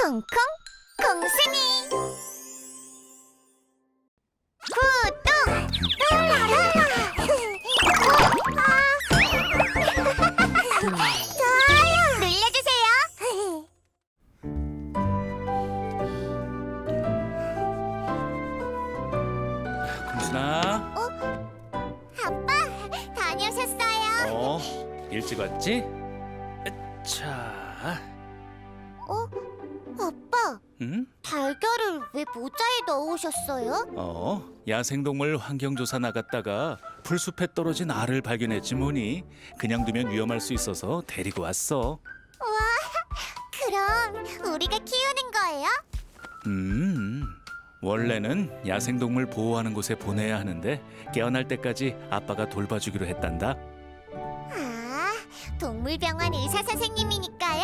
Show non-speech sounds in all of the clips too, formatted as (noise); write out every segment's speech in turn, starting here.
콩콩 콩순이. 구독 좋아요 눌러주세요. 공순아, 아빠 다녀오셨어요? 어, 일찍 왔지? 자, 어? 아빠 응? 달걀을 왜 모자에 넣으셨어요? 어, 야생동물 환경조사 나갔다가 풀숲에 떨어진 알을 발견했지 뭐니. 그냥 두면 위험할 수 있어서 데리고 왔어. (laughs) 그럼 우리가 키우는 거예요? 음, 원래는 야생동물 보호하는 곳에 보내야 하는데 깨어날 때까지 아빠가 돌봐주기로 했단다. 아 동물병원 의사 선생님이니까요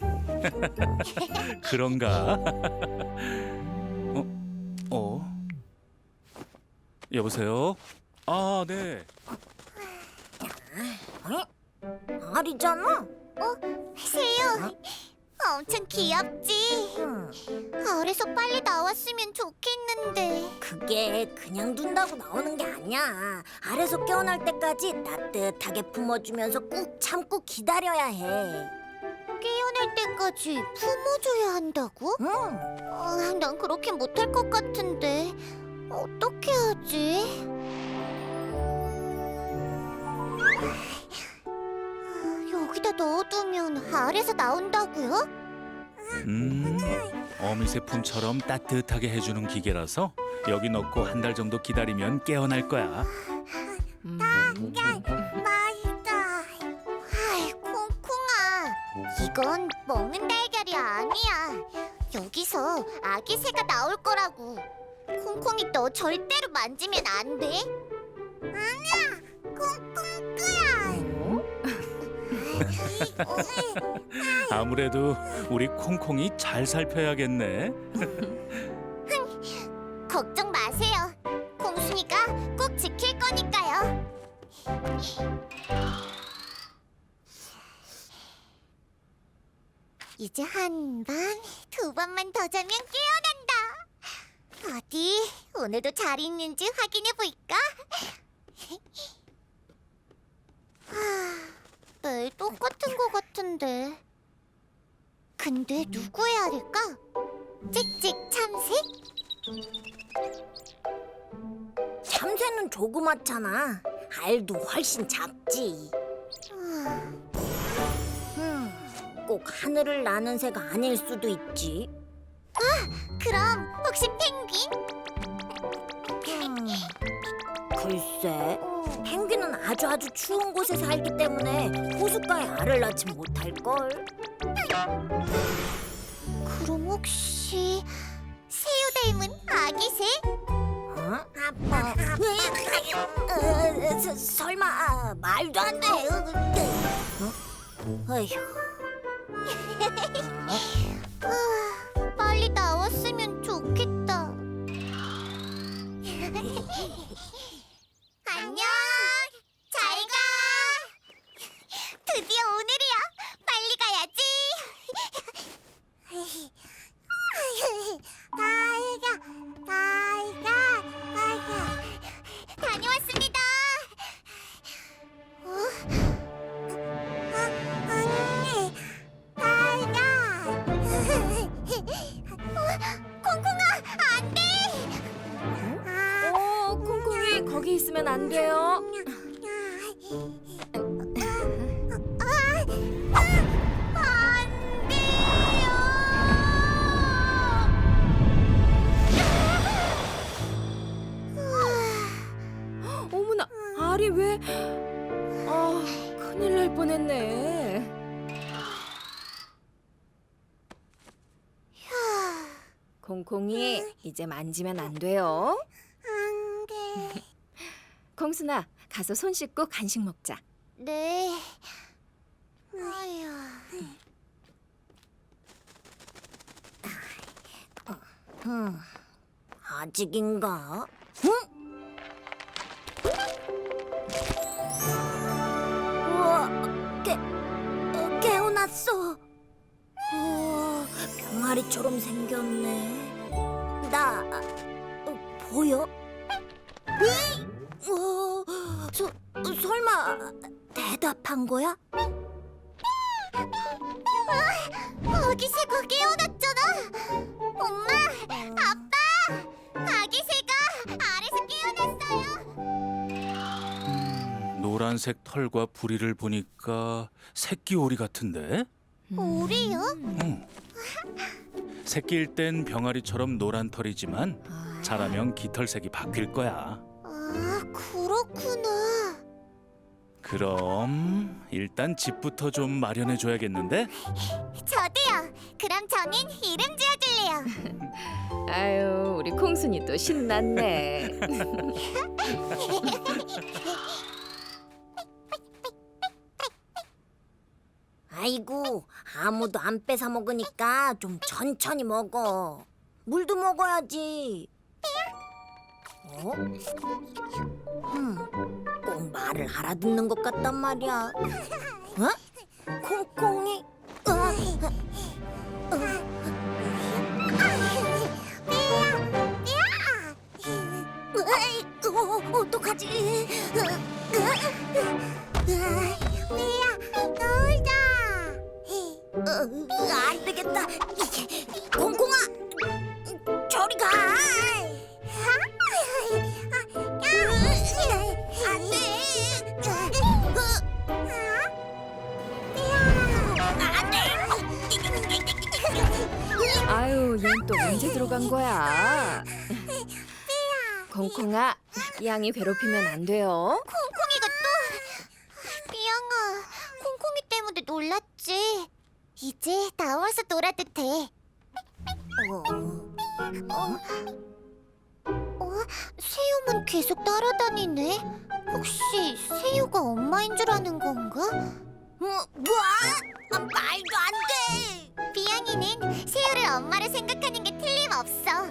(laughs) (laughs) 그런가? 어? 어? 여보세요? 아, 네. 알이잖아. 새우 엄청 귀엽지? 알에서 빨리 나왔으면 좋겠는데 그게 그냥 둔다고 나오는 게 아니야. 알에서 깨어날 때까지 따뜻하게 품어주면서 꾹 참고 기다려야 해. 깨어날 때까지 품어줘야 한다고? 응. 아, 난 그렇게 못할 것 같은데 어떻게 하지? 아, 여기다 넣어두면 알에서 나온다고요? 음, 어미새 품처럼 따뜻하게 해주는 기계라서 여기 넣고 한 달 정도 기다리면 깨어날 거야. 맛 이건 먹는 달걀이 아니야. 여기서 아기 새가 나올 거라고. 콩콩이 너 절대로 만지면 안 돼. 아니야. 콩콩 거야. (laughs) 아무래도 우리 콩콩이 잘 살펴야겠네. (laughs) 이제 한 번, 두 번만 더 자면 깨어난다. 어디 오늘도 잘 있는지 확인해 볼까? 하, 매일 똑같은 거 같은데. 근데 누구의 알일까? 찍찍 참새? 참새는 조그맣잖아. 알도 훨씬 작지. 음, 음, 꼭 하늘을 나는 새가 아닐 수도 있지. 그럼 혹시 펭귄? 음, 글쎄, 펭귄은 아주 아주 추운 곳에 살기 때문에 호숫가에 알을 낳지 못할 걸. 그럼 혹시 새우 닮은 아기 새? 어? 아빠. 어, 서, 설마 아, 말도 안 돼. 어? 어휴. 아, 빨리 나왔으면 좋겠다. 안 돼요. 콩콩이 이제 만지면 안 돼요. 안 돼. 콩순아, 가서 손 씻고 간식 먹자. 네. 아유. 음, 아직인가? 응? 우와, 깨, 어, 깨어났어. 우와, 병 병아리처럼 생겼네. 나 어, 보여? 으이! 어, 서, 설마 대답한 거야? 아기 새가 깨어났잖아. 엄마, 아빠, 아기 새가 알에서 깨어났어요. 음, 노란색 털과 부리를 보니까 새끼 오리 같은데? 오리요? 응. 새끼일 땐 병아리처럼 노란 털이지만 자라면 깃털색이 바뀔 거야. 아, 그렇구나. 그럼 일단 집부터 좀 마련해 줘야겠는데? 저도요. 그럼 저는 이름 지어줄래요. (laughs) 아유, 우리 콩순이 또 신났네. (laughs) 아이고 아무도 안 뺏어 먹으니까 좀 천천히 먹어. 물도 먹어야지. 어? 음, 꼭 말을 알아듣는 것 같단 말이야. (laughs) 어? 콩콩이? 어? 으이, 어, 어떡하지? 미야, 놀자. 어, 안 되겠다. 콩콩 얜또 언제 들어간 거야? 콩콩아, 삐양이 괴롭히면 안 돼요. 콩콩이가 또 미양아 콩콩이 때문에 놀랐지 이제 나와서 놀아도 돼 어? 어? 새우만 계속 따라다니네 혹시 새우가 엄마인 줄 아는 건가? 뭐? 아, 말도 안 없어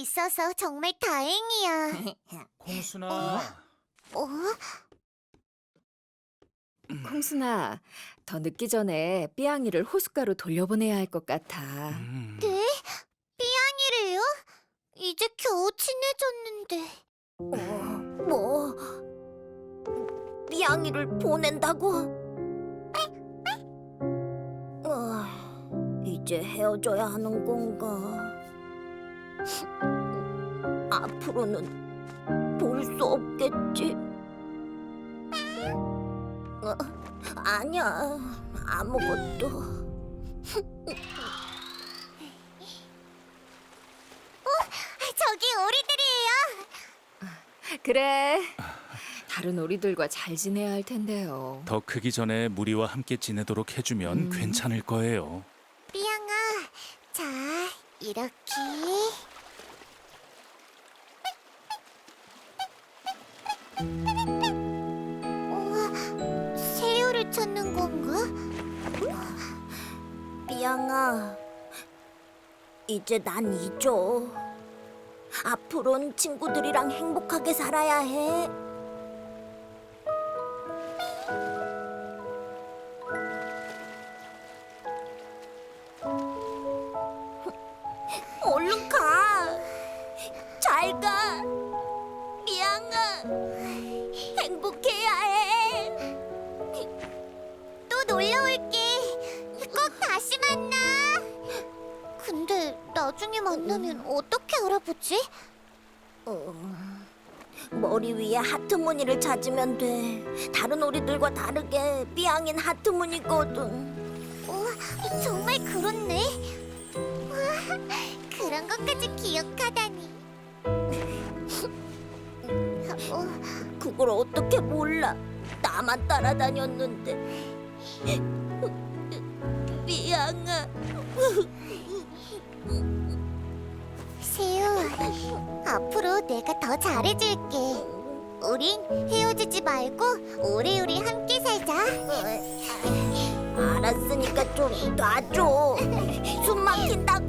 있어서 정말 다행이야 (laughs) 콩순아. 어? 콩순아, 더 늦기 전에 삐양이를 호숫가로 돌려보내야 할 것 같아. 음, 네? 삐양이래요? 이제 겨우 친해졌는데 어, 뭐? 미양이를 보낸다고? 어, 이제 헤어져야 하는 건가? 앞으로는 볼 수 없겠지? 어, 아니야, 아무것도. 저기 오리들이에요 그래. 다른 오리들과 잘 지내야 할 텐데요. 더 크기 전에 무리와 함께 지내도록 해주면 음. 괜찮을 거예요. 삐양아 자 이렇게 우와, 세유를 찾는 건가? 미양아, 이제 난 잊어. 앞으론 친구들이랑 행복하게 살아야 해. 얼른 가. 잘 가. 나중에 만나면 어떻게 알아보지? 어, 머리 위에 하트 무늬를 찾으면 돼. 다른 오리들과 다르게 삐앙인 하트 무늬거든. 우와, 정말 그렇네. 우와, 그런 것까지 기억하다니. 어, 그걸 어떻게 몰라? 나만 따라다녔는데. 내가 더 잘해줄게. 우린 헤어지지 말고 오래오래 함께 살자. 알았으니까 좀 놔줘. 숨 막힌다고.